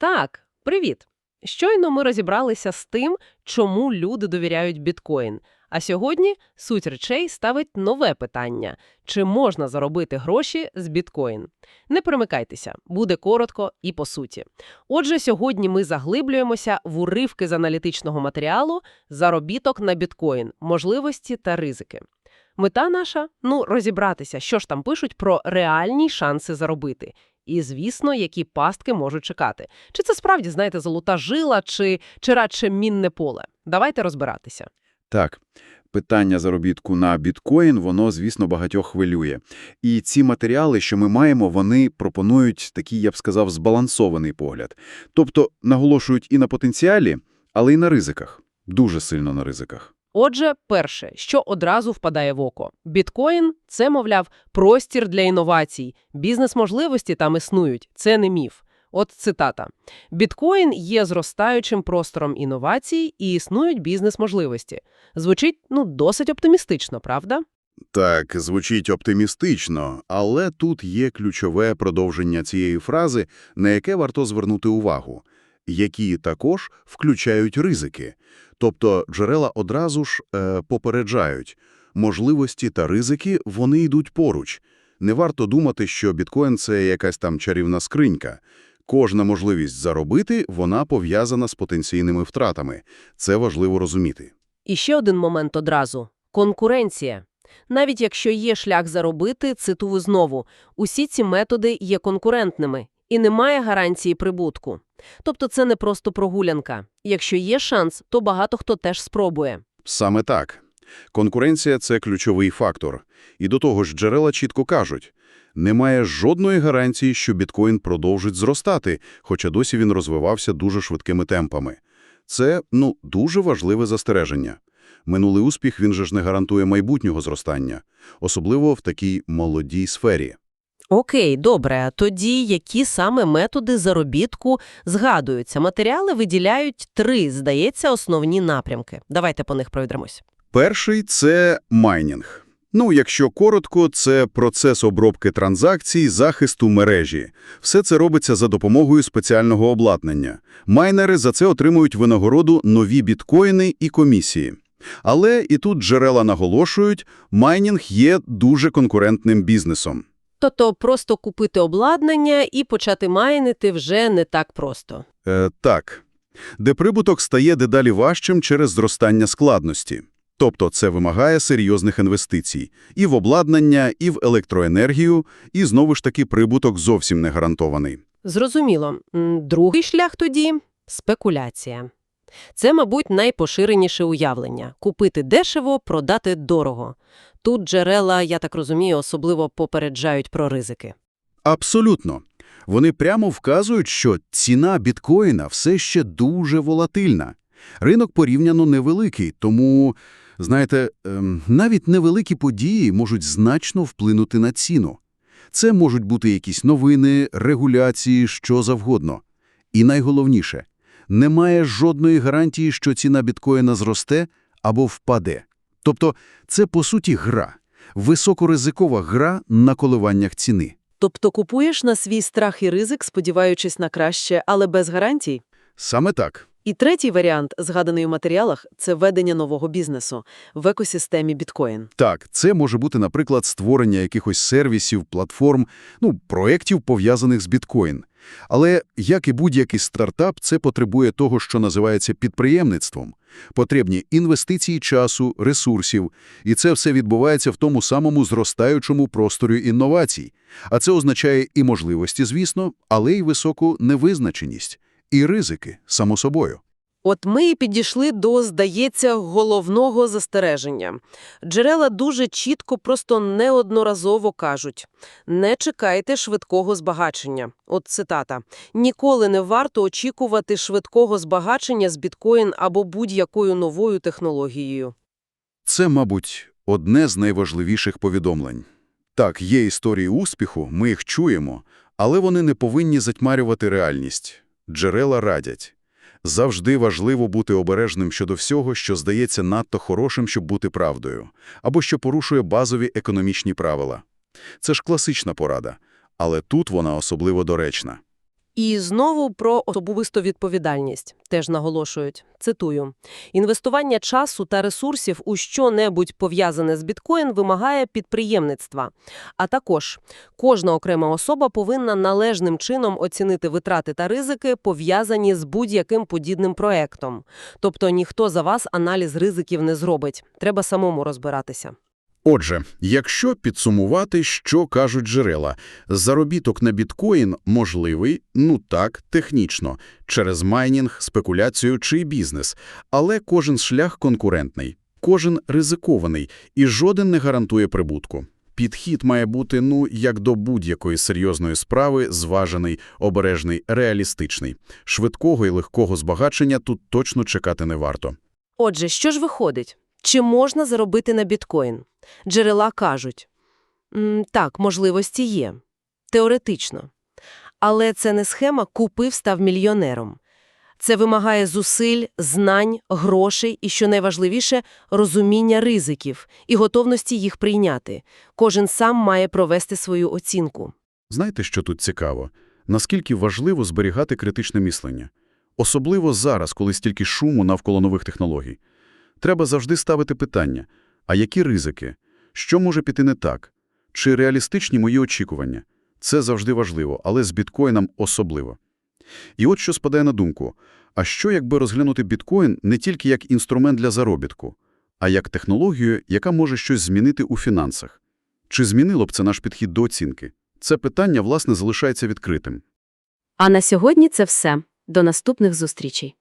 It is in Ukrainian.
Так, привіт. Щойно ми розібралися з тим, чому люди довіряють біткоін. А сьогодні суть речей ставить нове питання – чи можна заробити гроші з біткоін? Не перемикайтеся, буде коротко і по суті. Отже, сьогодні ми заглиблюємося в уривки з аналітичного матеріалу «Заробіток на біткоін. Можливості та ризики». Мета наша – ну, розібратися, що ж там пишуть про реальні шанси заробити. І, звісно, які пастки можуть чекати. Чи це справді, знаєте, золота жила, чи, чи радше мінне поле? Давайте розбиратися. Так, питання заробітку на біткоін, воно, звісно, багатьох хвилює. І ці матеріали, що ми маємо, вони пропонують такий, я б сказав, збалансований погляд. Тобто наголошують і на потенціалі, але й на ризиках. Дуже сильно на ризиках. Отже, перше, що одразу впадає в око. Біткоін – це, мовляв, простір для інновацій. Бізнес-можливості там існують. Це не міф. От цитата. «Біткоін є зростаючим простором інновацій і існують бізнес-можливості». Звучить, ну, досить оптимістично, правда? Так, звучить оптимістично, але тут є ключове продовження цієї фрази, на яке варто звернути увагу, які також включають ризики. Тобто джерела одразу ж е, попереджають. Можливості та ризики, вони йдуть поруч. Не варто думати, що біткоін – це якась там чарівна скринька. Кожна можливість заробити, вона пов'язана з потенційними втратами. Це важливо розуміти. І ще один момент одразу – конкуренція. Навіть якщо є шлях заробити, цитую знову, усі ці методи є конкурентними і немає гарантії прибутку. Тобто це не просто прогулянка. Якщо є шанс, то багато хто теж спробує. Саме так. Конкуренція – це ключовий фактор. І до того ж джерела чітко кажуть, немає жодної гарантії, що біткоін продовжить зростати, хоча досі він розвивався дуже швидкими темпами. Це, ну, дуже важливе застереження. Минулий успіх, він же ж не гарантує майбутнього зростання, особливо в такій молодій сфері. Окей, добре. Тоді які саме методи заробітку згадуються? Матеріали виділяють три, здається, основні напрямки. Давайте по них пройдемось. Перший – це майнінг. Ну, якщо коротко, це процес обробки транзакцій, захисту мережі. Все це робиться за допомогою спеціального обладнання. Майнери за це отримують винагороду нові біткоїни і комісії. Але і тут джерела наголошують, майнінг є дуже конкурентним бізнесом. Тобто просто купити обладнання і почати майнити вже не так просто. Е, так, де прибуток стає дедалі важчим через зростання складності. Тобто це вимагає серйозних інвестицій і в обладнання, і в електроенергію, і знову ж таки прибуток зовсім не гарантований. Зрозуміло. Другий шлях тоді – спекуляція. Це, мабуть, найпоширеніше уявлення – купити дешево, продати дорого. Тут джерела, я так розумію, особливо попереджають про ризики. Абсолютно. Вони прямо вказують, що ціна біткоїна все ще дуже волатильна. Ринок порівняно невеликий, тому, знаєте, ем, навіть невеликі події можуть значно вплинути на ціну. Це можуть бути якісь новини, регуляції, що завгодно. І найголовніше – немає жодної гарантії, що ціна біткоїна зросте або впаде. Тобто це, по суті, гра. Високоризикова гра на коливаннях ціни. Тобто купуєш на свій страх і ризик, сподіваючись на краще, але без гарантій? Саме так. І третій варіант, згаданий у матеріалах, це ведення нового бізнесу в екосистемі біткоін. Так, це може бути, наприклад, створення якихось сервісів, платформ, ну, проєктів, пов'язаних з біткоін. Але, як і будь-який стартап, це потребує того, що називається підприємництвом. Потрібні інвестиції часу, ресурсів, і це все відбувається в тому самому зростаючому просторі інновацій. А це означає і можливості, звісно, але й високу невизначеність, і ризики, само собою. От ми і підійшли до, здається, головного застереження. Джерела дуже чітко, просто неодноразово кажуть «Не чекайте швидкого збагачення». От цитата. «Ніколи не варто очікувати швидкого збагачення з біткоін або будь-якою новою технологією». Це, мабуть, одне з найважливіших повідомлень. Так, є історії успіху, ми їх чуємо, але вони не повинні затьмарювати реальність. Джерела радять. Завжди важливо бути обережним щодо всього, що здається надто хорошим, щоб бути правдою, або що порушує базові економічні правила. Це ж класична порада, але тут вона особливо доречна. І знову про особисту відповідальність теж наголошують. Цитую. Інвестування часу та ресурсів у що-небудь пов'язане з біткоін вимагає підприємництва. А також кожна окрема особа повинна належним чином оцінити витрати та ризики, пов'язані з будь-яким подібним проектом. Тобто ніхто за вас аналіз ризиків не зробить. Треба самому розбиратися. Отже, якщо підсумувати, що кажуть джерела, заробіток на біткоін можливий, ну так, технічно, через майнінг, спекуляцію чи бізнес, але кожен шлях конкурентний, кожен ризикований і жоден не гарантує прибутку. Підхід має бути, ну, як до будь-якої серйозної справи, зважений, обережний, реалістичний. Швидкого і легкого збагачення тут точно чекати не варто. Отже, що ж виходить? Чи можна заробити на біткоін? Джерела кажуть, так, можливості є. Теоретично. Але це не схема «купив, став мільйонером». Це вимагає зусиль, знань, грошей і, що найважливіше, розуміння ризиків і готовності їх прийняти. Кожен сам має провести свою оцінку. Знаєте, що тут цікаво? Наскільки важливо зберігати критичне мислення? Особливо зараз, коли стільки шуму навколо нових технологій. Треба завжди ставити питання, а які ризики? Що може піти не так? Чи реалістичні мої очікування? Це завжди важливо, але з біткоїном особливо. І от що спадає на думку. А що, якби розглянути біткоін не тільки як інструмент для заробітку, а як технологію, яка може щось змінити у фінансах? Чи змінило б це наш підхід до оцінки? Це питання, власне, залишається відкритим. А на сьогодні це все. До наступних зустрічей.